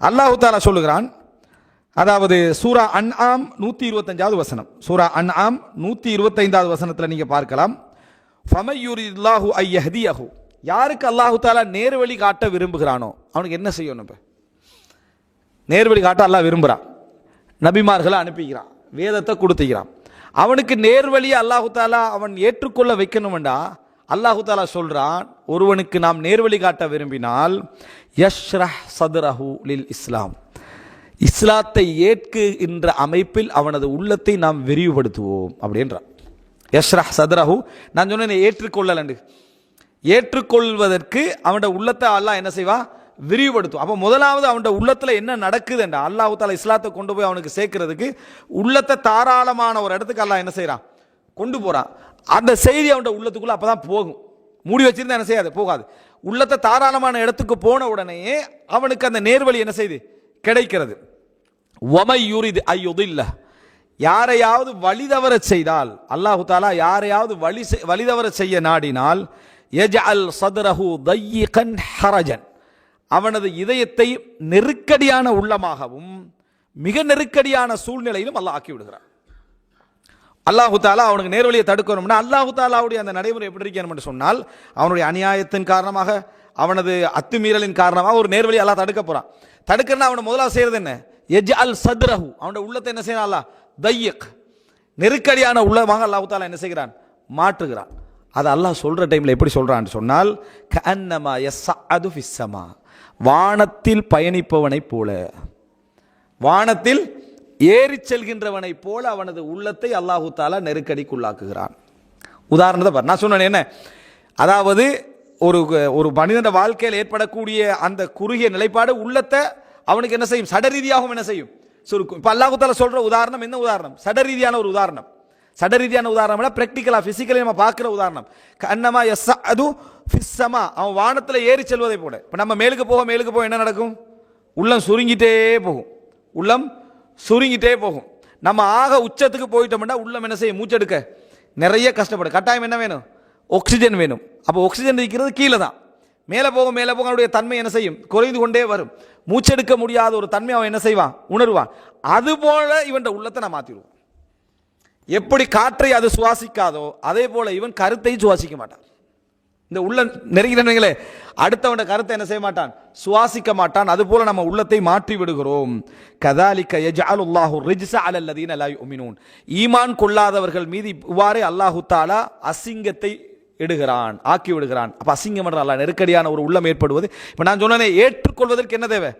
அல்லாஹு தாலா சொல்லுகிறான் அதாவது சூரா அன் ஆம் நூற்றி இருபத்தஞ்சாவது வசனம். சூரா அன்ஆம் நூற்றி இருபத்தைந்தாவது வசனத்தில் நீங்கள் பார்க்கலாம். ஃபமையுரில்லாஹு ஐயஹதியஹு யாருக்கு அல்லாஹு தாலா நேர்வழி காட்ட விரும்புகிறானோ அவனுக்கு என்ன செய்யணும் இப்போ? நேர்வழி காட்ட அல்லாஹ் விரும்புகிறான் நபிமார்களை அனுப்பிக்கிறான் வேதத்தை கொடுத்துக்கிறான் அவனுக்கு நேர்வழியை அல்லாஹு தாலா அவன் ஏற்றுக்கொள்ள வைக்கணுமெண்டா அல்லாஹு தாலா சொல்கிறான் ஒருவனுக்கு நாம் நேர்வழி காட்ட விரும்பினால் யஷ்ரஹ் சதுரஹு லில் இஸ்லாம். இஸ்லாத்தை ஏற்குகின்ற அமைப்பில் அவனது உள்ளத்தை நாம் விரிவுபடுத்துவோம் அப்படின்றான். யஷ்ரஹ் சதுரஹு நான் சொன்னேன் ஏற்றுக்கொள்ளலண்டு. ஏற்றுக்கொள்வதற்கு அவனோட உள்ளத்தை அல்லாஹ் என்ன செய்வா? விரிவுபடுத்தும் அப்போ முதலாவது அவனோட உள்ளத்தில் என்ன நடக்குதுண்டா அல்லாஹு தாலா இஸ்லாத்தை கொண்டு போய் அவனுக்கு சேர்க்கறதுக்கு உள்ளத்தை தாராளமான ஒரு இடத்துக்கு அல்லாஹ் என்ன செய்கிறான் கொண்டு போகிறான் அந்த செய்தி அவனோட அப்போ தான் போகும். மூடி வச்சிருந்தா என்ன செய்யாது? போகாது. உள்ளத்தை தாராளமான இடத்துக்கு போன உடனேயே அவனுக்கு அந்த நேர்வழி என்ன செய்யுது கிடைக்கிறது. ஒமை யூரிது இல்லை யாரையாவது வழிதவர செய்தால் அல்லாஹு தாலா யாரையாவது வழி செய்- வழிதவர செய்ய நாடினால் யஜ்அல் சதுரஹு தையகன் ஹரஜன். அவனது இதயத்தை நெருக்கடியான உள்ளமாகவும் மிக நெருக்கடியான சூழ்நிலையிலும் அல்லாஹ் ஆக்கி விடுகிறார் அல்லாஹு தாலா அவனுக்கு நேர்வழியை தடுக்கணும்னா அல்லாஹு தாலாவுடைய அந்த நடைமுறை எப்படி இருக்கணும் சொன்னால் அவனுடைய அநியாயத்தின் காரணமாக அவனது அத்துமீறலின் காரணமாக ஒரு நேர்வழி அல்லாஹ் தடுக்க போறான். தடுக்கிறனா அவனை முதலாக செய்கிறது என்ன? எஜ் அல் சத்ரஹு. அவனுடைய உள்ளத்தை என்ன செய்யறான் அல்லா தையக். நெருக்கடியான உள்ளமாக அல்லாஹு தாலா என்ன செய்கிறான்? மாற்றுகிறான். அது அல்லாஹ் சொல்கிற டைமில் எப்படி சொல்கிறான்னு சொன்னால் எஸ் அது ஃபிஸ்ஸமா வானத்தில் பயணிப்பவனைப் போல. வானத்தில் ஏறி செல்கின்றவனைப் போல அவனது உள்ளத்தை அல்லாஹு தாலா நெருக்கடிக்குள்ளாக்குகிறான். உதாரணத்தை நான் சொன்னேன் என்ன? அதாவது ஒரு ஒரு மனிதன வாழ்க்கையில் ஏற்படக்கூடிய அந்த குறுகிய நிலைப்பாடு உள்ளத்தை அவனுக்கு என்ன செய்யும்? சடரீதியாகவும் என்ன செய்யும்? சுருக்கும் இப்போ அல்லாஹு தாலா உதாரணம் என்ன உதாரணம்? சடரீதியான ஒரு உதாரணம். சடரீதியான உதாரணம் ப்ராக்டிக்கலாக ஃபிசிக்கலி நம்ம பார்க்குற உதாரணம். கண்ணமா எஸ் அது ஃபிஸ்ஸமா அவன் வானத்தில் ஏறி செல்வதை போல. இப்போ நம்ம மேலுக்கு போக மேலுக்கு போக என்ன நடக்கும்? உள்ளம் சுருங்கிட்டே போகும். உள்ளம் சுருங்கிட்டே போகும். நம்ம ஆக உச்சத்துக்கு போயிட்டோம்னா உள்ளம் என்ன செய்யும் மூச்செடுக்க நிறைய கஷ்டப்படும் கட்டாயம் என்ன வேணும்? ஆக்சிஜன் வேணும். அப்போ ஆக்சிஜன் இருக்கிறது கீழே தான் மேலே போக மேலே போக அவனுடைய தன்மை என்ன செய்யும்? குறைந்து கொண்டே வரும். மூச்செடுக்க முடியாத ஒரு தன்மை அவன் என்ன செய்வான்? உணர்வான். அதுபோல இவன் உள்ளத்தை நான் மாற்றிடுவோம் எப்படி காற்றை அது சுவாசிக்காதோ அதே போல இவன் கருத்தை சுவாசிக்க மாட்டான். இந்த உள்ள நெருங்கினவங்களே அடுத்தவன கருத்தை என்ன செய்ய மாட்டான்? சுவாசிக்க மாட்டான். அது போல நம்ம உள்ளத்தை மாற்றி விடுகிறோம். கதாலிக்க யஜ்அலுல்லாஹு ரிஜ்ஸ அலல்லதீன லா யுமினூன். ஈமான் கொள்ளாதவர்கள் மீது இவ்வாறே அல்லாஹு தாலா அசிங்கத்தை இடுகிறான் ஆக்கி விடுகிறான். அப்ப அசிங்கம் என்ற நெருக்கடியான ஒரு உள்ளம் ஏற்படுவது. இப்ப நான் சொன்னேனே ஏற்றுக்கொள்வதற்கு என்ன தேவை?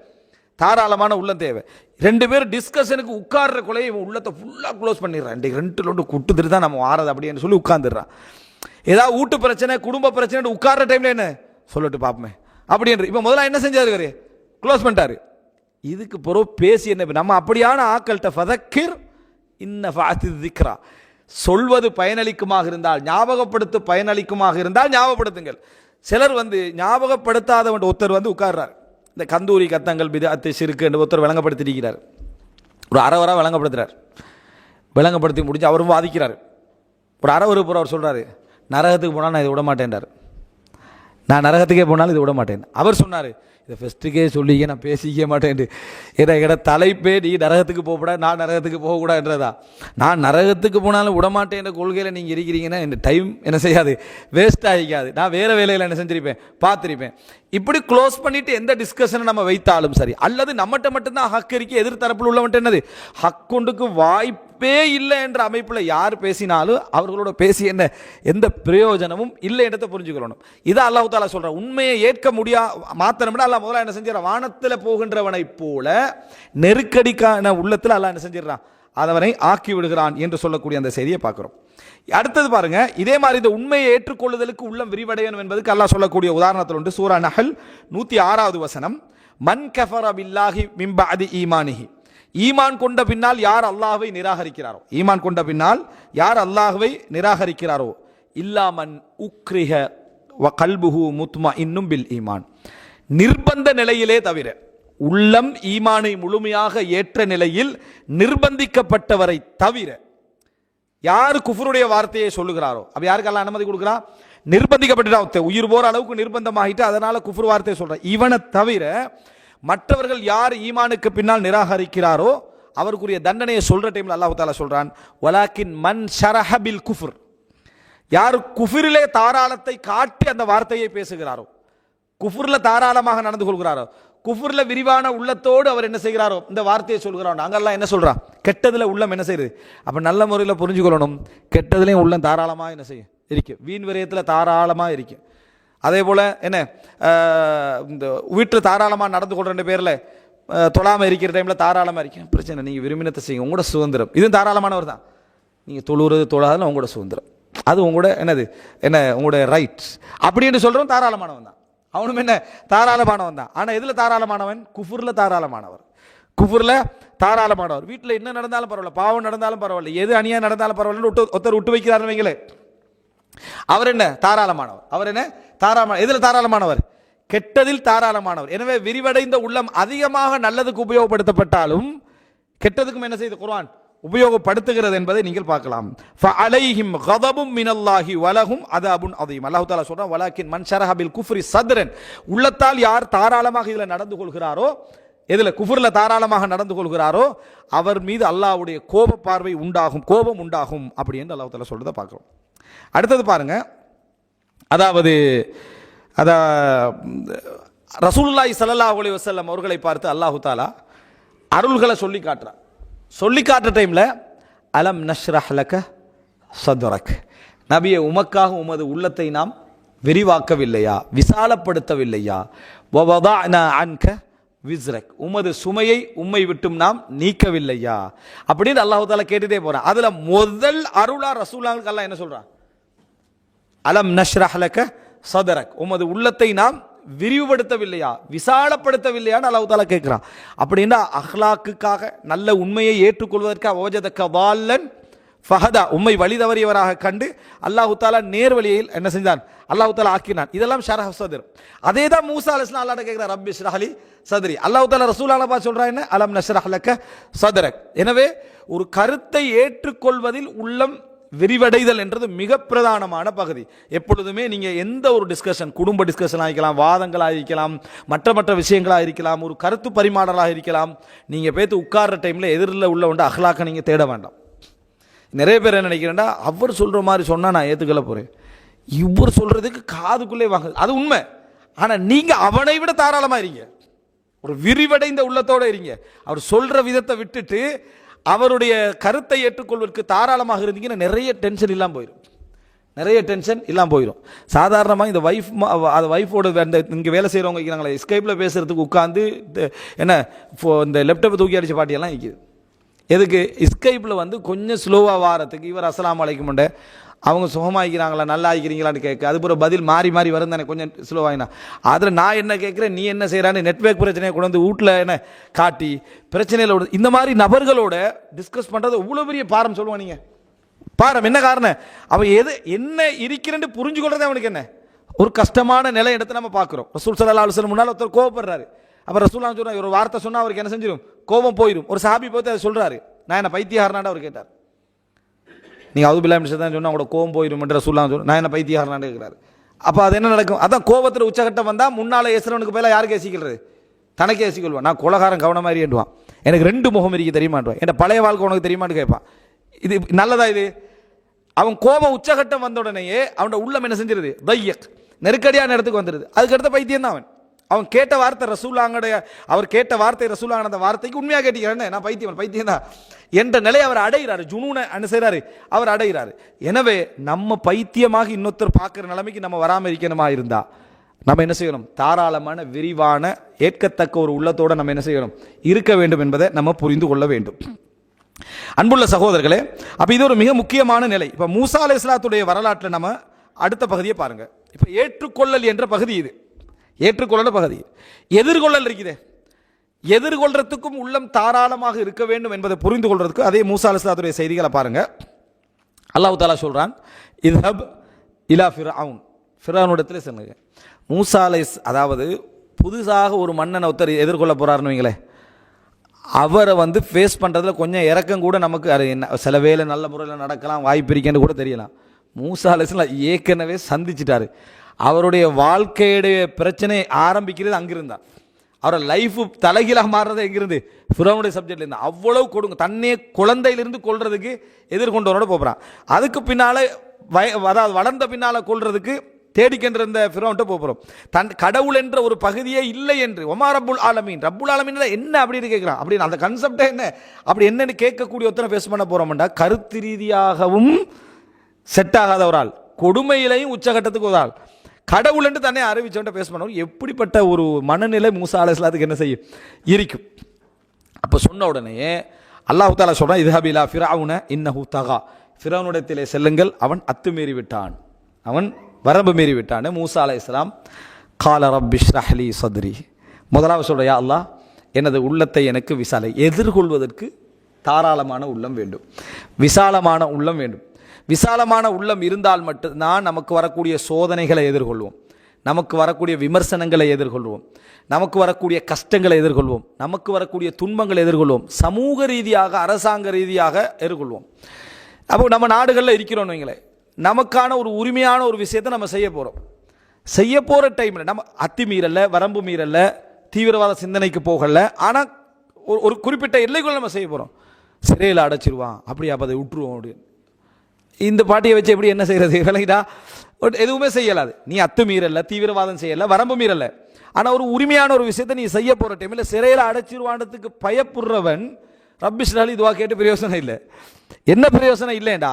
தாராளமான உள்ளம் தேவை. ரெண்டு பேரும் டிஸ்கஷனுக்கு உட்கார்ற கொலையை இவன் உள்ளத்தை ஃபுல்லாக க்ளோஸ் பண்ணிடுறான். ரெண்டு ரெண்டு லோண்டு குட்டுதுட்டு தான் நம்ம வாரது அப்படின்னு சொல்லி உட்காந்துடுறான் ஏதாவது வீட்டு பிரச்சனை குடும்ப பிரச்சனை உட்கார்ற டைமில் என்ன? சொல்லட்டு பார்ப்போமே அப்படின்ற இப்போ முதல்ல என்ன செஞ்சாரு க்ளோஸ் பண்ணிட்டாரு. இதுக்கு பிறகு பேசி என்ன நம்ம அப்படியான ஆக்கள்கிட்ட ஃபதக்கிர் இன்ன ஃபாத்தி திக்ரா. சொல்வது பயனளிக்குமாக இருந்தால் ஞாபகப்படுத்த பயனளிக்குமாக இருந்தால் ஞாபகப்படுத்துங்கள். சிலர் வந்து ஞாபகப்படுத்தாதவன் ஒருத்தர் வந்து உட்கார்றார். இந்த கந்தூரி கத்தங்கள் பிதாத்து சிறுக்கு என்று ஒருத்தர் விளங்கப்படுத்தியிருக்கிறார். ஒரு அறவராக விளங்கப்படுத்துகிறார் விளங்கப்படுத்தி முடிஞ்சு அவரும் வாதிக்கிறார். ஒரு அறவருப்புற அவர் சொல்கிறாரு நரகத்துக்கு போனால் நான் இதை விட மாட்டேன்றார் நான் நரகத்துக்கே போனாலும் இதை விட மாட்டேன். அவர் சொன்னார் இதை ஃபஸ்ட்டுக்கே சொல்லிக்க நான் பேசிக்க மாட்டேன் ஏன்னா எங்கட தலைப்பே நீ நரகத்துக்கு போகக்கூடாது நான் நரகத்துக்கு போகக்கூடாதுன்றதா? நான் நரகத்துக்கு போனாலும் விட மாட்டேன்ற கொள்கையில் நீங்கள் இருக்கிறீங்கன்னா இந்த டைம் என்ன செய்யாது வேஸ்ட் ஆகிக்காது. நான் வேறு வேலையில் என்ன செஞ்சிருப்பேன்? பார்த்துருப்பேன். இப்படி க்ளோஸ் பண்ணிட்டு எந்த டிஸ்கஷனை நம்ம வைத்தாலும் சரி அல்லது நம்மகிட்ட மட்டும்தான் ஹக் இருக்கு எதிர் தரப்பில் உள்ளவன்ட்டு என்னது? ஹக்குண்டுக்கு வாய்ப்பே இல்லை என்ற அமைப்பில் யார் பேசினாலும் அவர்களோட பேசி என்ன எந்த பிரயோஜனமும் இல்லை இடத்தை புரிஞ்சுக்கணும் இதை அல்லாஹு தாலா சொல்ற உண்மையை ஏற்க முடியா மாத்தணும்னா அல்லாஹ் முதல்ல என்ன செஞ்சிடறான்? வானத்தில் போகின்றவனை போல நெருக்கடிக்கான உள்ளத்தில் அல்லாஹ் என்ன செஞ்சிடறான்? அதவனை ஆக்கி விடுகிறான் என்று சொல்லக்கூடிய அந்த செய்தியை பார்க்குறோம். அடுத்தது பாருங்க இதே மாதிரி இந்த உண்மையை ஏற்றுக்கொள்ளுதலுக்கு உள்ளம் விரிவடையணும் என்பதுக்கு அல்லாஹ் சொல்லக்கூடிய உதாரணத்தில் உண்டு. சூரா நஹல் நூத்தி ஆறாவது வசனம். மன் கஃபர பில்லாஹி மிம்பஅதி ஈமானிஹி. ஈமான் கொண்ட பின்னால் யார் அல்லாஹ்வை நிராகரிக்கிறாரோ? ஈமான் கொண்ட பின்னால் யார் அல்லாஹ்வை நிராகரிக்கிறாரோ? இல்லாமன் உக்ரிஹ வ கல்புஹு முத்மா இன்னும் பில் ஈமான். நிர்பந்த நிலையிலே தவிர உள்ளம் ஈமானை முழுமையாக ஏற்ற நிலையில் நிர்பந்திக்கப்பட்டவரை தவிர யார் குஃபருடைய வார்த்தையை சொல்லுகிறாரோ? அப்ப யாருக்கெல்லாம் அனுமதி கொடுக்குறா? நிர்பந்திக்கப்பட்டுட்டா உயிர் போற அளவுக்கு நிர்பந்தமாகிட்டு அதனால குஃபர் வார்த்தையை சொல்கிறேன் இவனை தவிர மற்றவர்கள் யார் ஈமானுக்கு பின்னால் நிராகரிக்கிறாரோ அவருக்குரிய தண்டனையை சொல்ற டைம்ல அல்லாஹு தாலா சொல்றான் வலாக்கின் மண் ஷரஹபில் குஃபுர். யார் குஃபிரிலே தாராளத்தை காட்டி அந்த வார்த்தையை பேசுகிறாரோ குஃபுரில் தாராளமாக நடந்து கொள்கிறாரோ குஃபுரில் விரிவான உள்ளத்தோடு அவர் என்ன செய்கிறாரோ இந்த வார்த்தையை சொல்கிறாரோ. நாங்கள்லாம் என்ன சொல்கிறான் கெட்டதில் உள்ளம் என்ன செய்யுது? அப்போ நல்ல முறையில் புரிஞ்சுக்கொள்ளணும். கெட்டதுலேயும் உள்ளம் தாராளமாக என்ன செய்யும்? இருக்கு. வீண் விரயத்தில் தாராளமாக இருக்கும் அதே போல் என்ன இந்த வீட்டில் தாராளமாக நடந்து கொள்ற பேரில் தொழாமல் இருக்கிற டைமில் தாராளமாக இருக்கும் பிரச்சனை? நீங்கள் விரும்பினத்தை செய்யுங்க. உங்களோட சுதந்திரம். இதுவும் தாராளமானவர் தான். நீங்கள் தொழுறது தொழாதுன்னு உங்களோட சுதந்திரம். அது உங்களோட என்னது? என்ன உங்களோட ரைட்ஸ் அப்படின்னு சொல்கிறோம் தாராளமானவன் தான். அவனும் என்ன? தாராளமானவன் தான் ஆனால் எதில் தாராளமானவன்? குஃபுரில் தாராளமானவர். குஃபுரில் தாராளமானவர். வீட்டில் என்ன நடந்தாலும் பரவாயில்ல. பாவம் நடந்தாலும் பரவாயில்ல. எது அணியாக நடந்தாலும் பரவாயில்லன்னு விட்டு ஒருத்தர் விட்டு வைக்கிறாருன்னு வைங்களே. அவர் என்ன? தாராளமானவர். அவர் என்ன? தாராளமான எதில் தாராளமானவர்? கெட்டதில் தாராளமானவர். எனவே விரிவடைந்த உள்ளம் அதிகமாக நல்லதுக்கு உபயோகப்படுத்தப்பட்டாலும் கெட்டதுக்கும் என்ன செய்து? குர்வான் உபயோகப்படுத்துகிறது என்பதை நீங்கள் பார்க்கலாம். ஃபஅலைஹிம் கதபும் மினல்லாஹி வலகும் அதபுன் அதீம் அல்லாஹ் தஆலா சொல்றான் வலாக்கின் மன் ஷரஹபில் குஃப்ரி சதுரன். உள்ளத்தால் யார் தாராளமாக இதில் நடந்து கொள்கிறாரோ எதில் குஃபுரில் தாராளமாக நடந்து கொள்கிறாரோ அவர் மீது அல்லாஹ்வுடைய கோப பார்வை உண்டாகும் கோபம் உண்டாகும் அப்படி என்று அல்லாஹ் தஆலா சொல்றதை அடுத்தது பாருங்க. அதாவது அத ரசூல்லாய் ஸல்லல்லாஹு அலி வசல்லம் அவர்களை பார்த்து அல்லாஹு தாலா அருள்களை சொல்லி காட்டுறான். சொல்லி காட்டுற டைமில் அலம் நஷ்ரஹ்லக சதுரக். நபியை உமக்காக உமது உள்ளத்தை நாம் விரிவாக்கவில்லையா? விசாலப்படுத்தவில்லையா? அன்க விஸ்ரக். உமது சுமையை உம்மை விட்டும் நாம் நீக்கவில்லையா? அப்படின்னு அல்லாஹு தாலா கேட்டுட்டே போறான். அதுல முதல் அருளா ரசூலாங்களுக்கு அல்லாஹ் என்ன சொல்றான்? அலம் நஷ்ரஹ்லக சதரக். உமது உள்ளத்தை நாம் விரிவுபடுத்தவில்லையா? விசாலப்படுத்தவில்லையான்னு அல்லாஹ் கேட்குறான். அப்படின்னா அஹ்லாக்குக்காக நல்ல உண்மையை ஏற்றுக்கொள்வதற்கு ஓஜதக்க வால்லன் ஃபஹதா உம்மை வழி தவறியவராக கண்டு அல்லாஹு தாலா நேர்வழியில் என்ன செஞ்சான்? அல்லாஹு தாலா ஆக்கினான். இதெல்லாம் ஷரஹ் சதுர். அதே தான் மூசா அலிஸ்லாம் அல்லாட்ட கேட்கிறார் ரப்பி ஷ்ரஹலி சதுரி. அல்லாஹு தாலா ரசூல் அலபா சொல்றான் என்ன? அலம் நஷ்ரஹ் லக்க சதரக். எனவே ஒரு கருத்தை ஏற்றுக்கொள்வதில் உள்ளம் விரிவடைதல் என்றது மிக பிரதானமான பகுதி. எப்பொழுதுமே நீங்கள் எந்த ஒரு டிஸ்கஷன் குடும்ப டிஸ்கஷன் ஆகிக்கலாம் வாதங்களாக இருக்கலாம் மற்ற மற்ற விஷயங்களாக இருக்கலாம் ஒரு கருத்து பரிமாறலாக இருக்கலாம் நீங்கள் பேத்து உட்கார்ற டைமில் எதிரில் உள்ள ஒன்று அகலாக்க நீங்கள் தேட வேண்டாம். நிறைய பேர் என்ன நினைக்கிறேன்டா அவர் சொல்கிற மாதிரி சொன்னால் நான் ஏற்றுக்கல போகிறேன் இவர் சொல்கிறதுக்கு காதுக்குள்ளே வாங்க அது உண்மை. ஆனால் நீங்கள் அவனை விட தாராளமாக இருங்க. ஒரு விரிவடைந்த உள்ளத்தோட இருங்க. அவர் சொல்கிற விதத்தை விட்டுட்டு அவருடைய கருத்தை ஏற்றுக்கொள்வதற்கு தாராளமாக இருந்தீங்கன்னா நிறைய டென்ஷன் இல்லாமல் போயிடும் நிறைய டென்ஷன் இல்லாமல் போயிடும் சாதாரணமாக இந்த ஒய்ஃப் அது ஒய்ஃபோட இந்த இங்கே வேலை செய்கிறவங்க இருக்கிறாங்களே ஸ்கைப்பில் பேசுறதுக்கு உட்காந்து என்ன ஃபோ- இந்த லேப்டாப்பை தூக்கி அடித்த பாட்டியெல்லாம் இருக்குது. எதுக்கு? ஸ்கைப்பில் வந்து கொஞ்சம் ஸ்லோவாக வாரத்துக்கு இவர் அஸ்லாம் அலைக்குமுண்ட அவங்க சுகமாகிக்கிறாங்களா நல்லா ஆகிக்கிறீங்களான்னு கேட்க அது பிறகு பதில் மாறி மாறி வரும் தானே கொஞ்சம் ஸ்லோவாகினா அதில் நான் என்ன கேட்குறேன் நீ என்ன செய்கிறான்னு நெட்வொர்க் பிரச்சனையை கொண்டு வந்து வீட்டில் என்ன காட்டி பிரச்சனையில் இந்த மாதிரி நபர்களோட டிஸ்கஸ் பண்ணுறது இவ்வளோ பெரிய பாரம் சொல்லுவான் நீங்கள் பாரம் என்ன காரணம்? அவன் எது என்ன இருக்கிறேன்னு புரிஞ்சு அவனுக்கு என்ன? ஒரு கஷ்டமான நிலை எடுத்து நம்ம பார்க்குறோம். ரசூல் சல்லா அலுவலம் முன்னால் ஒருத்தர் கோவப்படுறாரு. அப்போ ரசூல்லா சொல்றாரு ஒரு வார்த்தை சொன்னால் அவருக்கு என்ன செஞ்சிடும் கோபம் போயிடும் ஒரு சாபி போய் அதை சொல்கிறாரு நான் என்ன பைத்தியகாரனாண்ட அவர் கேட்டார். நீங்கள் அது பிள்ளை தான் சொன்னால் அவங்களோட கோவம் போயிடும் சொல்லலாம் சொல்லு நான் என்ன பைத்தியகாரனாண்ட கேட்குறாரு அப்போ அது என்ன நடக்கும்? அதான் கோபத்தில் உச்சகட்டம் வந்தால் முன்னால் ஏசுறவனுக்கு பேல யாருக்கு ஏசிக்கிறது தனக்கே ஏசிக்கொள்வான் நான் குலகாரம் கவன மாதிரி என்றுவான் எனக்கு ரெண்டு முகம் இருக்கு தெரியுமாட்டுவான் என் பழைய வாழ்க்கை உனக்கு தெரியுமான்னு கேட்பான். இது நல்லதா இது? அவன் கோபம் உச்சகட்டம் வந்த உடனேயே அவனோட உள்ளம் என்ன செஞ்சிருது? தையக். நெருக்கடியான இடத்துக்கு வந்துடுது அதுக்கடுத்த பைத்தியம் தான் அவன். அவன் கேட்ட வார்த்தை ரசூலாங்கடைய அவர் கேட்ட வார்த்தை ரசூலாங்க அந்த வார்த்தைக்கு உண்மையாக கேட்டீங்க நான் பைத்தியம் பைத்தியம் தான் என்ற நிலை அவர் அடைகிறாரு. ஜுனூனை அனுசரிறாரு அவர் அடைகிறாரு. எனவே நம்ம பைத்தியமாக இன்னொருத்தர் பார்க்குற நிலைமைக்கு நம்ம வராமல் இருக்கணுமா இருந்தா? நம்ம என்ன செய்யணும்? தாராளமான விரிவான ஏற்கத்தக்க ஒரு உள்ளத்தோடு நம்ம என்ன செய்யணும்? இருக்க வேண்டும் என்பதை நம்ம புரிந்து கொள்ள வேண்டும். அன்புள்ள சகோதரர்களே அப்போ இது ஒரு மிக முக்கியமான நிலை. இப்போ மூசா அலை இஸ்லாத்துடைய வரலாற்றில் நம்ம அடுத்த பகுதியை பாருங்கள் இப்போ ஏற்றுக்கொள்ளல் என்ற பகுதி இது. ஏற்றுக்கொள்ளல பகுதி. எதிர்கொள்ளல் இருக்குதே. எதிர்கொள்றதுக்கும் உள்ளம் தாராளமாக இருக்க வேண்டும் என்பதை புரிந்து கொள்றதுக்கு அதே மூசா அலை செய்திகளை பாருங்க. அல்லாஹு தாலா சொல்றான் இதப் இலா ஃபிரவுன் ஃபிரவுனிடத்தில் செல்லுங்க. மூசா அலை அதாவது புதுசாக ஒரு மன்னனை ஒருத்தர் எதிர்கொள்ள போகிறாருன்னு வைங்களேன் அவரை வந்து ஃபேஸ் பண்ணுறதுல கொஞ்சம் இறக்கம் கூட நமக்கு அது என்ன சில வேலை நல்ல முறையில் நடக்கலாம் வாய்ப்பு இருக்கேன்னு கூட தெரியலாம். மூசா அலிஸ்லாம் ஏற்கனவே சந்திச்சிட்டாரு. அவருடைய வாழ்க்கையுடைய பிரச்சனை ஆரம்பிக்கிறது அங்கிருந்தான் அவரோட லைஃப் தலைகீழாக மாறுறது எங்கிருந்து? ஃபிரோனுடைய சப்ஜெக்ட்லேருந்து அவ்வளோ அவ்வளவு கொடுங்க. தன்னையே குழந்தையிலிருந்து கொள்றதுக்கு எதிர்கொண்டவனோட போகிறான் அதுக்கு பின்னால் வய அதாவது வளர்ந்த பின்னால கொள்றதுக்கு தேடிக்கின்ற இந்த ஃபிரோன்ட்ட போகிறோம். தன் கடவுள் என்ற ஒரு பகுதியே இல்லை என்று. ஒமா ரப்புல் ஆலமீன்? ரப்புல் ஆலமீன் என்ன? அப்படின்னு கேட்குறான். அப்படின்னு அந்த கன்செப்டே என்ன? அப்படி என்னன்னு கேட்கக்கூடிய ஒருத்தனை பேச பண்ண போகிறோம்டா கருத்து ரீதியாகவும் செட் ஆகாத ஒரு ஆள் கொடுமையிலையும் உச்சகட்டத்துக்கு ஒரு ஆள். கடவுள் என்று தன்னை அறிவிச்சவன்ட்ட பேச எப்படிப்பட்ட ஒரு மனநிலை மூசா அதுக்கு என்ன செய்யும்? இருக்கும். அப்போ சொன்ன உடனே அல்லாஹ் தாலா சொல்றான் இதுஹபிலா ஃபிராவுன இன்னஹு தகா. ஃபிரவுனிடத்திலே செல்லுங்கள் அவன் அத்துமீறி விட்டான். அவன் வரம்பு மீறி விட்டான். மூசா அலைஹிஸ்ஸலாம் கால ரப்பிஷ் ரஹ்லி சத்ரி. முதலாவது சொல்ற யா அல்லாஹ் எனது உள்ளத்தை எனக்கு விசாலை. எதிர்கொள்வதற்கு தாராளமான உள்ளம் வேண்டும். விசாலமான உள்ளம் வேண்டும். விசாலமான உள்ளம் இருந்தால் மட்டும்தான் நமக்கு வரக்கூடிய சோதனைகளை எதிர்கொள்வோம். நமக்கு வரக்கூடிய விமர்சனங்களை எதிர்கொள்வோம். நமக்கு வரக்கூடிய கஷ்டங்களை எதிர்கொள்வோம். நமக்கு வரக்கூடிய துன்பங்களை எதிர்கொள்வோம். சமூக ரீதியாக அரசாங்க ரீதியாக எதிர்கொள்வோம். அப்போ நம்ம நாடுகளில் இருக்கிறோம் வைங்களேன் நமக்கான ஒரு உரிமையான ஒரு விஷயத்தை நம்ம செய்ய போகிறோம் செய்ய போகிற டைமில் நம்ம அத்துமீறல்ல வரம்பு மீறல்ல தீவிரவாத சிந்தனைக்கு போகல ஆனால் ஒரு ஒரு குறிப்பிட்ட எல்லைக்குள்ள நம்ம செய்ய போகிறோம் சிறையில் அடைச்சிருவான் அப்படி அப்போ அதை விட்டுருவோம் அப்படின்னு. இந்த பாட்டியை வச்சு எப்படி என்ன செய்யறது? விளங்கிட்டா பட் எதுவுமே செய்யலாது. நீ அத்துமீறல்ல தீவிரவாதம் செய்யலை வரம்பு மீறல ஆனால் ஒரு உரிமையான ஒரு விஷயத்தை நீ செய்ய போகிற டைமில் சிறையில் அடைச்சிருவானதுக்கு பயப்படுறவன் ரப்பிஷ்லாலி இதுவாக கேட்டு பிரயோசனம் இல்லை. என்ன பிரயோசனம் இல்லைண்டா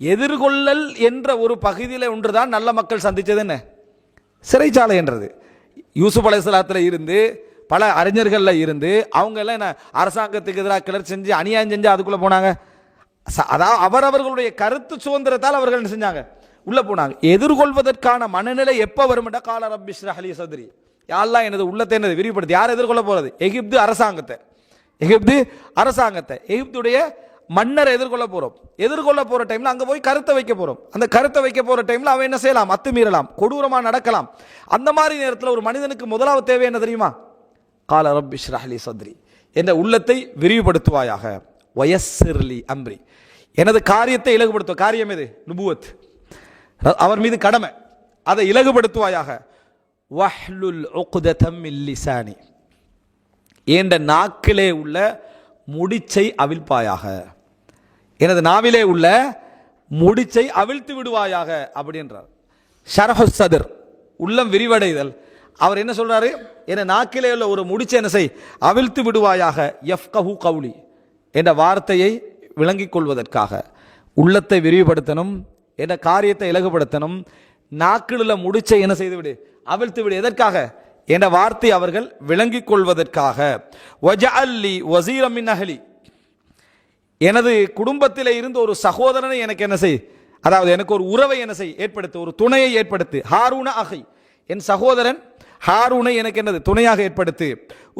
எதிர்கொள்ளல் என்ற ஒரு பகுதியில் ஒன்றுதான் நல்ல மக்கள் சந்தித்தது என்ன? சிறைச்சாலை என்றது. யூசுப் அலைசலாத்தில் இருந்து பல அறிஞர்களில் இருந்து அவங்க எல்லாம் என்ன அரசாங்கத்துக்கு எதிராக கிளர் செஞ்சு அநியாயம் செஞ்சு அதுக்குள்ளே போனாங்க? அதாவது அவரவர்களுடைய கருத்து சுதந்திரத்தால் அவர்கள் என்ன செஞ்சாங்க? உள்ளே போனாங்க. எதிர்கொள்வதற்கான மனநிலை எப்போ வரும்டா? கால ரப்பிஷ் அலி சதுரி. யாரெல்லாம் எனது உள்ளத்தை என்னது விரிவுபடுத்தி யார் எதிர்கொள்ள போகிறது எகிப்து அரசாங்கத்தை. எகிப்து அரசாங்கத்தை. எகிப்துடைய மன்னரை எதிர்கொள்ள போகிறோம் எதிர்கொள்ள போகிற டைமில் அங்கே போய் கருத்தை வைக்க போகிறோம் அந்த கருத்தை வைக்க போகிற டைமில் அவன் என்ன செய்யலாம்? அத்துமீறலாம் கொடூரமாக நடக்கலாம். அந்த மாதிரி நேரத்தில் ஒரு மனிதனுக்கு முதலாவது தேவை என்ன தெரியுமா? கால ரப்பிஷ் அலி சத்ரி. என்ற உள்ளத்தை விரிவுபடுத்துவாயாக. வயசிர்லி அம்ரி. எனது காரியத்தை இலகுபடுத்துவ காரியம் எது? நுபுவத். அவர் மீது கடமை. அதை இலகுபடுத்துவாயாக. வஹ்லுல் உக்ததம் மின் லிசானி. ஏண்ட நாக்கிலே உள்ள முடிச்சை அவிழ்ப்பாயாக. எனது நாவிலே உள்ள முடிச்சை அவிழ்த்து விடுவாயாக அப்படின்றார். ஷரஹு சதுர். உள்ளம் விரிவடைதல். அவர் என்ன சொல்கிறாரு என நாக்கிலே உள்ள ஒரு முடிச்சை என்ன செய்? அவிழ்த்து விடுவாயாக. யஃப்கஹு கவுலி. என்ற வார்த்தையை விளங்கிக் கொள்வதற்காக உள்ளத்தை விரிவுபடுத்தணும் என்ற காரியத்தை இலகுபடுத்தணும் நாக்கில் முடிச்ச முடிச்சை என்ன செய்து விடு அவிழ்த்து விடு எதற்காக? என்ற வார்த்தை அவர்கள் விளங்கிக் கொள்வதற்காக. வஜஅல்லி வசீரம் மின் அஹ்லி. எனது குடும்பத்தில் இருந்து ஒரு சகோதரனை எனக்கு என்ன செய் அதாவது எனக்கு ஒரு உறவை என்ன செய் ஏற்படுத்து ஒரு துணையை ஏற்படுத்து. ஹாரூன அகை என் சகோதரன் ஹாரூனை எனக்கு என்னது துணையாக ஏற்படுத்து.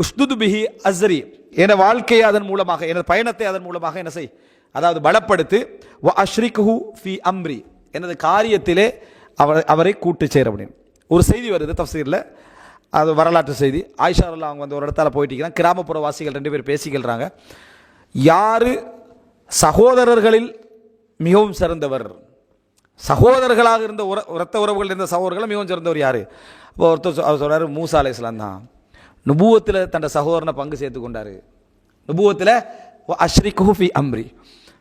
உஷ்துது பிஹி அஸ்ரி என வாழ்க்கையை அதன் மூலமாக எனது பயணத்தை அதன் மூலமாக என்ன செய் அதாவது பலப்படுத்து. வ அஷ்ரிகுஹு ஃபி அம்ரி எனது காரியத்திலே அவர் அவரை கூட்டு சேர அப்படின்னு ஒரு செய்தி வருது தஃசீரில் அது வரலாற்று செய்தி. ஆயிஷா அவங்க வந்து ஒரு இடத்தால போயிட்டு கிராமப்புற வாசிகள் ரெண்டு பேர் பேசிக்கிறாங்க யார் சகோதரர்களில் மிகவும் சிறந்தவர்? சகோதரர்களாக இருந்த உற இரத்த உறவுகள் இருந்த சகோதரர்கள் மிகவும் சிறந்தவர் யார்? இப்போ ஒருத்தர் சொ- அவர் சொல்கிறார் மூசா அலை இஸ்லாம் தான். நுபுவத்தில் தன்னோட சகோதரனை பங்கு சேர்த்து கொண்டார். நுபுவத்தில் அஷ்ரிகு ஃபி அம்ரி.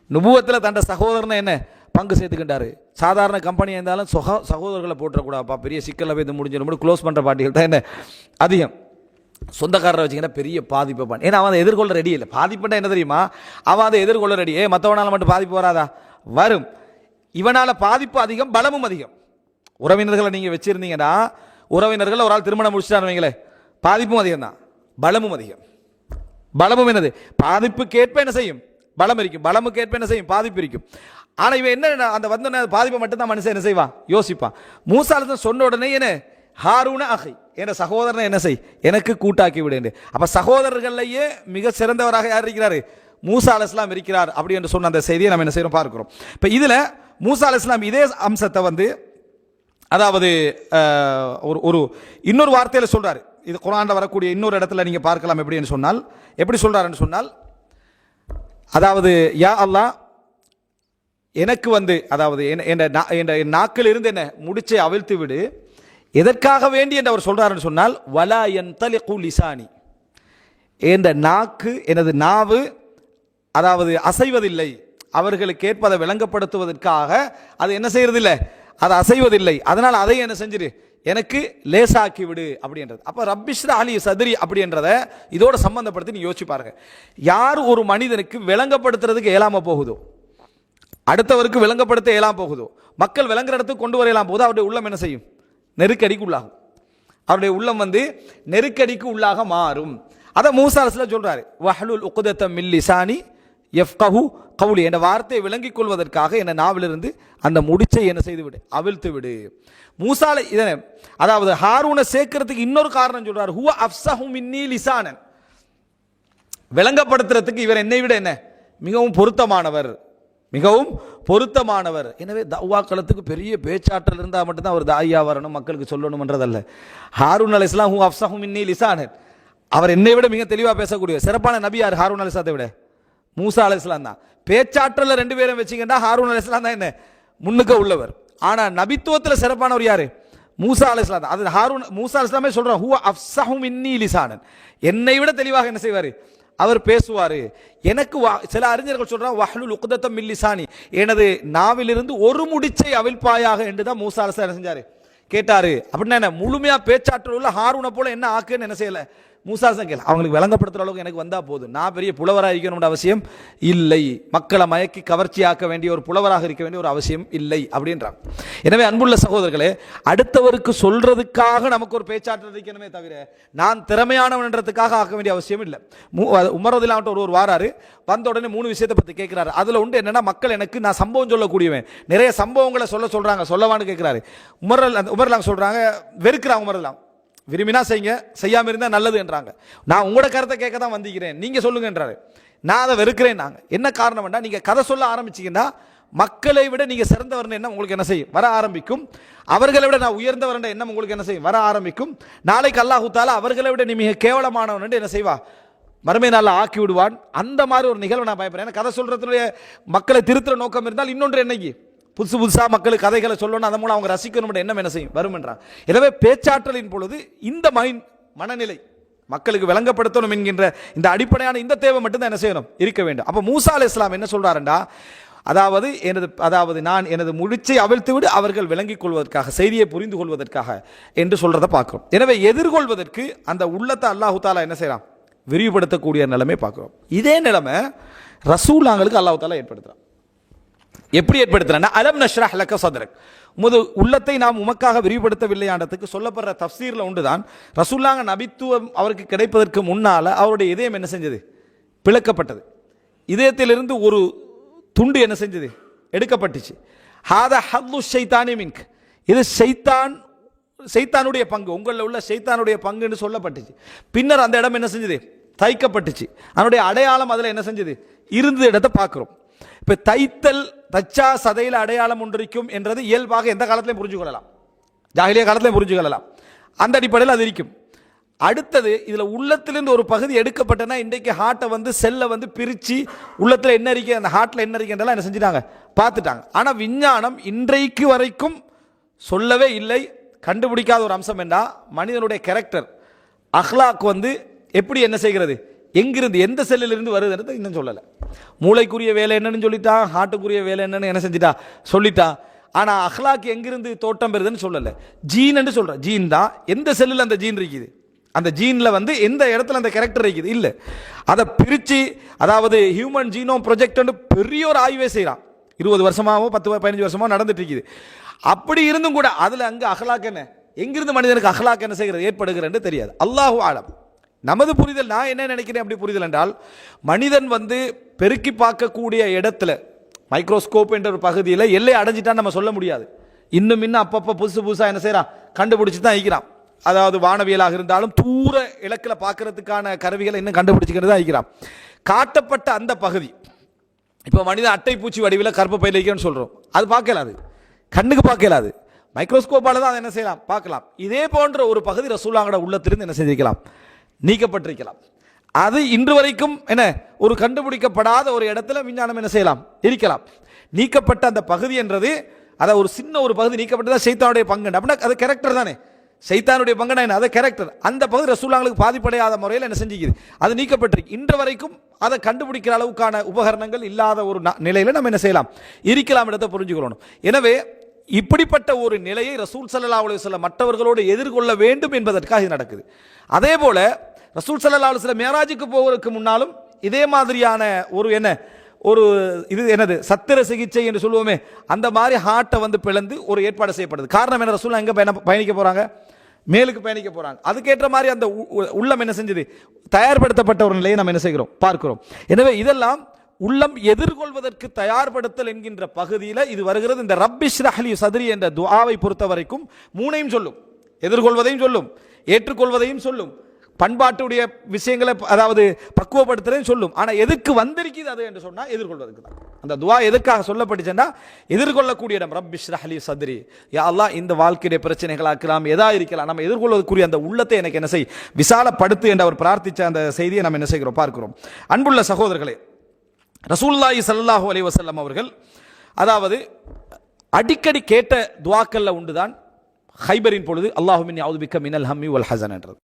நுபுவத்தில் தன் சகோதரனை என்ன? பங்கு சேர்த்துக்கிட்டாரு சாதாரண கம்பெனியாக இருந்தாலும் சொக சகோதரர்களை போட்டுறக்கூடாப்பா பெரிய சிக்கலில் போய் இது முடிஞ்சிடும். க்ளோஸ் பண்ணுற பாட்டிகள் தான் என்ன? அதிகம். சொந்தக்காரரை வச்சிங்கன்னா பெரிய பாதிப்பை பண்ண ஏன்னா அவன் அதை எதிர்கொள்ள ரெடி இல்லை. பாதிப்புன்னா என்ன தெரியுமா? அவன் அதை எதிர்கொள்ள ரெடி ஏ மற்றவனால மட்டும் பாதிப்பு வராதா? வரும். இவனால் பாதிப்பு அதிகம் பலமும் அதிகம். உறவினர்களை நீங்கள் வச்சிருந்தீங்கன்னா உறவினர்கள் ஒரு ஆள் திருமணம் முடிச்சிட்டாரு வைங்களேன் பாதிப்பும் அதிகம் தான். பலமும் அதிகம். பலமும் என்னது? பாதிப்பு கேட்ப என்ன செய்யும்? பலம் இருக்கும். பலமுக்கேற்ப என்ன செய்யும்? பாதிப்பு இருக்கும். ஆனால் இவன் என்ன அந்த வந்து பாதிப்பை மட்டும்தான் மனுஷன் என்ன செய்வான்? யோசிப்பான். மூசாலத்தை சொன்ன உடனே என்ன? ஹாரூன அகை. என் சகோதரனை என்ன செய்? எனக்கு கூட்டாக்கி விடு அப்போ சகோதரர்களையே மிக சிறந்தவராக யார் இருக்கிறார்? மூசா அலைஹிஸ்ஸலாம் இருக்கிறார் அப்படி என்று சொன்ன அந்த செய்தியை நம்ம என்ன செய்யறோம் பார்க்கிறோம். இப்போ இதில் மூசா அலைஹிஸ்ஸலாம் இதே அம்சத்தை வந்து அதாவது ஒரு ஒரு இன்னொரு வார்த்தையில் சொல்கிறார் இது குரான்ல வரக்கூடிய இன்னொரு இடத்துல நீங்கள் பார்க்கலாம் எப்படின்னு சொன்னால் எப்படி சொல்கிறாருன்னு சொன்னால் அதாவது யா அல்லா எனக்கு வந்து அதாவது என் நா- என் நாக்கில் இருந்து என்ன முடிச்சை அவிழ்த்து விடு. எதற்காக வேண்டி என்று அவர் சொல்கிறாருன்னு சொன்னால் வலா என் லிசானி. என்ற நாக்கு எனது நாவு அதாவது அசைவதில்லை. அவர்களுக்கு ஏற்பதை விளங்கப்படுத்துவதற்காக அது என்ன செய்யறதில்லை? அது அசைவதில்லை. அதனால் அதை என்ன செஞ்சிரு? எனக்கு லேசாக்கி விடு அப்படின்றது. அப்போ ரப்பிஷ்ரா அலி சதுரி அப்படின்றத இதோட சம்பந்தப்படுத்தி நீ யோசிச்சு பாருங்க. யார் ஒரு மனிதனுக்கு விளங்கப்படுத்துறதுக்கு இயலாமல் போகுதோ? அடுத்தவருக்கு விளங்கப்படுத்த இயலாம போகுதோ? மக்கள் விளங்குற இடத்துக்கு கொண்டு வர வரையலாம் போது அவருடைய உள்ளம் என்ன செய்யும்? நெருக்கடிக்கு உள்ளாகும். அவருடைய உள்ளம் வந்து நெருக்கடிக்கு உள்ளாக மாறும். அதை மூசாரஸ்ல சொல்றாரு. வஹலுல் உக்குதத்தம் மில்லிசானி எஃப்கஹு கவுலி என்ற வார்த்தையை விளங்கிக் கொள்வதற்காக என்னை நாவிலிருந்து அந்த முடிச்சை என்ன செய்து விடு? அவிழ்த்து விடு. மூசாலை இதனை அதாவது ஹாரூனை சேர்க்கறதுக்கு இன்னொரு காரணம் சொல்றாரு. ஹுவ அப்சஹும் இன்னி லிசானன் விளங்கப்படுத்துறதுக்கு இவர் என்னை விட என்ன? மிகவும் பொருத்தமானவர். மிகவும் பொருத்தமானவர். எனவே தவ்வா களத்துக்கு பெரிய பேச்சாற்றல் இருந்தால் மட்டும்தான் அவர் தாயா வரணும் மக்களுக்கு சொல்லணும்ன்றதல்ல. ஹாரூன் அலி இஸ்லாம் ஹூ அப்சஹு இன்னி லிசானன் அவர் என்னை விட மிக தெளிவாக பேசக்கூடிய சிறப்பான நபி யார்? ஹாரூன் அலி இஸ்லாத்தை விட. மூசா அலி இஸ்லாம் தான். பேச்சாற்றலில் ரெண்டு பேரும் வச்சிங்கன்னா ஹாரூன் அலி இஸ்லாம் தான் என்ன? முன்னுக்க உள்ளவர். ஆனால் நபித்துவத்தில் சிறப்பானவர் யார்? மூசா அலி இஸ்லாம் தான். அது ஹாரூன் மூசா அலி இஸ்லாமே ஹூ அஃப்சஹு மின்னி லிசானன் என்னை விட தெளிவாக என்ன செய்வார்? அவர் பேசுவார். எனக்கு வா- சில அறிஞர்கள் சொல்றாங்க வஹலுல் உக்தத்தம் மில்லிசானி எனது நாவிலிருந்து ஒரு முடிச்சை அவிழ்ப்பாயாக என்று தான் மூசா அலி என்ன செஞ்சார்? கேட்டார். அப்படின்னா என்ன? முழுமையாக பேச்சாற்றல் உள்ள ஹாரூனை போல என்ன ஆக்குன்னு என்ன செய்யலை? மூசா சங்கல் அவங்களுக்கு விளங்கப்படுத்துகிற அளவுக்கு எனக்கு வந்தால் போதும். நான் பெரிய புலவராக இருக்கணும்னு அவசியம் இல்லை. மக்களை மயக்கி கவர்ச்சியாக்க வேண்டிய ஒரு புலவராக இருக்க வேண்டிய ஒரு அவசியம் இல்லை அப்படின்றாங்க. எனவே அன்புள்ள சகோதரர்களே அடுத்தவருக்கு சொல்கிறதுக்காக நமக்கு ஒரு பேச்சாற்றல் இருக்கணுமே தவிர நான் திறமையானவன்றதுக்காக ஆக்க வேண்டிய அவசியம் இல்லை. உமரதிலான்ட்டு ஒரு ஒரு வாராரு வந்த உடனே மூணு விஷயத்தை பற்றி கேட்குறாரு அதில் உண்டு என்னென்னா மக்கள் எனக்கு நான் சம்பவம் சொல்லக்கூடியவன். நிறைய சம்பவங்களை சொல்ல சொல்கிறாங்க சொல்லவான்னு கேட்குறாரு உமரல் அந்த உமர்லாம் சொல்கிறாங்க வெறுக்கிறாங்க உமரலாம் விரும்பினா செய்யுங்க செய்யாமல் இருந்தால் நல்லது என்றாங்க நான் உங்களோட கருத்தை கேட்க தான் வந்திக்கிறேன் நீங்கள் சொல்லுங்கன்றாரு. நான் அதை வெறுக்கிறேன் நாங்கள் என்ன காரணம்னா நீங்கள் கதை சொல்ல ஆரம்பிச்சீங்கன்னா மக்களை விட நீங்கள் சிறந்தவர்னு என்ன உங்களுக்கு என்ன செய்யும்? வர ஆரம்பிக்கும். அவர்களை விட நான் உயர்ந்தவர்ன்ற எண்ணம் உங்களுக்கு என்ன செய்யும்? வர ஆரம்பிக்கும். நாளைக்கு அல்லாஹு அவர்களை விட நீ மிக கேவலமானவன் என்ன செய்வா? மறுமை நாளில் ஆக்கி விடுவான். அந்த மாதிரி ஒரு நிகழ்வை நான் பயப்படுறேன். ஏன்னா கதை சொல்கிறதுடைய மக்களை திருத்துற நோக்கம் இருந்தால் இன்னொன்று என்னைக்கு புதுசு புதுசாக மக்களுக்கு கதைகளை சொல்லணும் அதன் மூலம் அவங்க ரசிக்கணும் என்ன என்ன செய்யும். வரும் என்றான். எனவே பேச்சாற்றலின் பொழுது இந்த மைண்ட் மனநிலை மக்களுக்கு விளங்கப்படுத்தணும் என்கின்ற இந்த அடிப்படையான இந்த தேவை மட்டும்தான் என்ன செய்யணும்? இருக்க வேண்டும். அப்போ மூசா அலி இஸ்லாம் என்ன சொல்கிறாருண்டா அதாவது எனது அதாவது நான் எனது முடிச்சை அவிழ்த்து விடு அவர்கள் விளங்கிக் கொள்வதற்காக செய்தியை புரிந்து கொள்வதற்காக என்று சொல்கிறத பார்க்கிறோம். எனவே எதிர்கொள்வதற்கு அந்த உள்ளத்தை அல்லாஹு தாலா என்ன செய்யலாம் விரிவுபடுத்தக்கூடிய நிலைமை பார்க்குறோம். இதே நிலைமை ரசூலாங்களுக்கு அல்லாஹு தாலா ஏற்படுத்துகிறான் எப்படி ஏற்படுத்துறேன்னா அலம் நஷ்ரஹ் லக்க சதரக். முது உள்ளத்தை நாம் உமக்காக விரிவுபடுத்தவில்லையாண்டதுக்கு சொல்லப்படுற தஃசீரில் உண்டு தான் ரசூல்லாங்க நபித்துவம் அவருக்கு கிடைப்பதற்கு முன்னால் அவருடைய இதயம் என்ன செஞ்சது? பிளக்கப்பட்டது. இதயத்திலிருந்து ஒரு துண்டு என்ன செஞ்சது? எடுக்கப்பட்டுச்சு. ஹாத ஹல்லு ஷைத்தானி மின்க். இது ஷைத்தான் சைத்தானுடைய பங்கு. உங்களில் உள்ள சைத்தானுடைய பங்குன்னு சொல்லப்பட்டுச்சு. பின்னர் அந்த இடம் என்ன செஞ்சது? தைக்கப்பட்டுச்சு. அதனுடைய அடையாளம் அதில் என்ன செஞ்சது? இருந்த இடத்தை பார்க்குறோம். இப்போ தைத்தல் தச்சா சதையில் அடையாளம் ஒன்றிருக்கும் என்றது இயல்பாக எந்த காலத்திலையும் புரிஞ்சு கொள்ளலாம். ஜாகிலிய காலத்திலையும் புரிஞ்சு கொள்ளலாம். அந்த அடிப்படையில் அது இருக்கும். அடுத்தது இதில் உள்ளத்திலிருந்து ஒரு பகுதி எடுக்கப்பட்டனா இன்றைக்கு ஹார்ட்டை வந்து செல்லை வந்து பிரித்து உள்ளத்தில் என்ன இருக்கு அந்த ஹார்ட்டில் என்ன இருக்குன்றலாம் என்ன செஞ்சுட்டாங்க? பார்த்துட்டாங்க. ஆனால் விஞ்ஞானம் இன்றைக்கு வரைக்கும் சொல்லவே இல்லை. கண்டுபிடிக்காத ஒரு அம்சம் என்ன? மனிதனுடைய கேரக்டர் அஹ்லாக் வந்து எப்படி என்ன செய்கிறது? எங்கிருந்து எந்த செல்லிலிருந்து வருதுன்றது இன்னும் சொல்லலை. மூளைக்குரிய வேலை என்னன்னு சொல்லிட்டான் ஹார்ட்டுக்குரிய வேலை என்னன்னு என்ன செஞ்சிட்டா சொல்லிட்டா. ஆனால் அஹ்லாக் எங்கிருந்து தோட்டம் பெறுதுன்னு சொல்லலை. ஜீன் சொல்கிறேன் ஜீன் தான். எந்த செல்லில் அந்த ஜீன் இருக்குது? அந்த ஜீனில் வந்து எந்த இடத்துல அந்த கேரக்டர் இருக்குது? இல்லை. அதை பிரித்து அதாவது ஹியூமன் ஜீனோம் ப்ரொஜெக்ட்னு பெரிய ஒரு ஆய்வே செய்கிறான் இருபது வருஷமாவோ பத்து பதினஞ்சு வருஷமாக நடந்துட்டு இருக்குது. அப்படி இருந்தும் கூட அதில் அங்கே அகலாக்கு என்ன? எங்கிருந்து மனிதனுக்கு அகலாக்கு என்ன செய்கிறது? ஏற்படுகிறேன்னு தெரியாது. அல்லாஹூ ஆலம். நமது புரிதல் நான் என்ன நினைக்கிறேன் அப்படி புரிதல் என்றால் மனிதன் வந்து பெருக்கி பார்க்கக்கூடிய இடத்துல மைக்ரோஸ்கோப் என்ற ஒரு பகுதியில் எல்லை அடைஞ்சிட்டான்னு நம்ம சொல்ல முடியாது. இன்னும் இன்னும் அப்பப்போ புதுசு புதுசாக என்ன செய்கிறான் கண்டுபிடிச்சி தான் இருக்கிறான் அதாவது வானவியலாக இருந்தாலும் தூர இலக்கில் பார்க்கறதுக்கான கருவிகளை இன்னும் கண்டுபிடிச்சிக்கிறது தான் இருக்கிறான் காட்டப்பட்ட அந்த பகுதி இப்போ மனிதன் அட்டை பூச்சி வடிவில் கருப்பை பையில் சொல்கிறோம் அது பார்க்கலாது கண்ணுக்கு பார்க்கலாது மைக்ரோஸ்கோப்பால் தான் அதை என்ன செய்யலாம்? பார்க்கலாம். இதே போன்ற ஒரு பகுதி ரசூலாங்கட உள்ளத்திலிருந்து என்ன செஞ்சிருக்கலாம்? நீக்கப்பட்டிருக்கலாம். அது இன்று வரைக்கும் என்ன ஒரு கண்டுபிடிக்கப்படாத ஒரு இடத்துல விஞ்ஞானம் என்ன செய்யலாம்? இருக்கலாம். நீக்கப்பட்ட அந்த பகுதி என்றது அதை ஒரு சின்ன ஒரு பகுதி நீக்கப்பட்டதா சைத்தானுடைய பங்கு அப்படின்னா அது கேரக்டர் தானே. சைத்தானுடைய பங்கனா என்ன? அதை கேரக்டர் அந்த பகுதி ரசூலாங்களுக்கு பாதிப்படையாத முறையில் என்ன செஞ்சுக்குது? அது நீக்கப்பட்டிருக்கு. இன்று வரைக்கும் அதை கண்டுபிடிக்கிற அளவுக்கான உபகரணங்கள் இல்லாத ஒரு ந- நம்ம என்ன செய்யலாம்? இருக்கலாம் இடத்தை புரிஞ்சுக்கணும் எனவே இப்படிப்பட்ட ஒரு நிலையை ரசூல் சல்லா அலைஹி சொல்ல மற்றவர்களோடு எதிர்கொள்ள வேண்டும் என்பதற்காக இது நடக்குது. அதே போல ரசூல் ஸல்லல்லாஹு சில மேராஜுக்கு போவதற்கு முன்னாலும் இதே மாதிரியான ஒரு என்ன ஒரு இது என்னது சத்திர சிகிச்சை என்று சொல்லுவோமே அந்த மாதிரி ஹார்ட்டை வந்து பிளந்து ஒரு ஏற்பாடு செய்யப்படுது. காரணம் என்ன ரசூல் எங்கே பயண பயணிக்க போகிறாங்க மேலுக்கு பயணிக்க போகிறாங்க அதுக்கேற்ற மாதிரி அந்த உ- உ- உள்ளம் என்ன செஞ்சது? தயார்படுத்தப்பட்ட ஒரு நிலையை நம்ம என்ன செய்கிறோம்? பார்க்கிறோம். எனவே இதெல்லாம் உள்ளம் எதிர்கொள்வதற்கு தயார்படுத்தல் என்கின்ற பகுதியில் இது வருகிறது. இந்த ரப்பிஷ் ரஹலி சதுரி என்ற துவாவை பொறுத்த வரைக்கும் மூணையும் சொல்லும். எதிர்கொள்வதையும் சொல்லும். ஏற்றுக்கொள்வதையும் சொல்லும். பண்பாட்டுடைய விஷயங்களை அதாவது பக்குவப்படுத்துறேன்னு சொல்லும். ஆனால் எதுக்கு வந்திருக்குது அது என்று சொன்னால் எதிர்கொள்வதற்கு தான். அந்த துவா எதுக்காக சொல்லப்பட்டுச்சுன்னா எதிர்கொள்ளக்கூடிய இடம் ரப்பிஷ் ரஹலி சதுரி. யா அல்லாஹ் இந்த வாழ்க்கையுடைய பிரச்சனைகளாக்கலாம் எதா இருக்கலாம் நம்ம எதிர்கொள்வதற்குரிய அந்த உள்ளத்தை எனக்கு என்ன செய் விசாலப்படுத்து என்று அவர் பிரார்த்திச்ச அந்த செய்தியை நம்ம என்ன செய்கிறோம் பார்க்கிறோம். அன்புள்ள சகோதரர்களே ரசூல்லாயி சல்லாஹு அலி வசல்லம் அவர்கள் அதாவது அடிக்கடி கேட்ட துவாக்கல்ல உண்டுதான் ஹைபரின் பொழுது அல்லாஹுமின் யாவது பிக்க மினல் ஹம்மி வல் ஹசன் என்றது.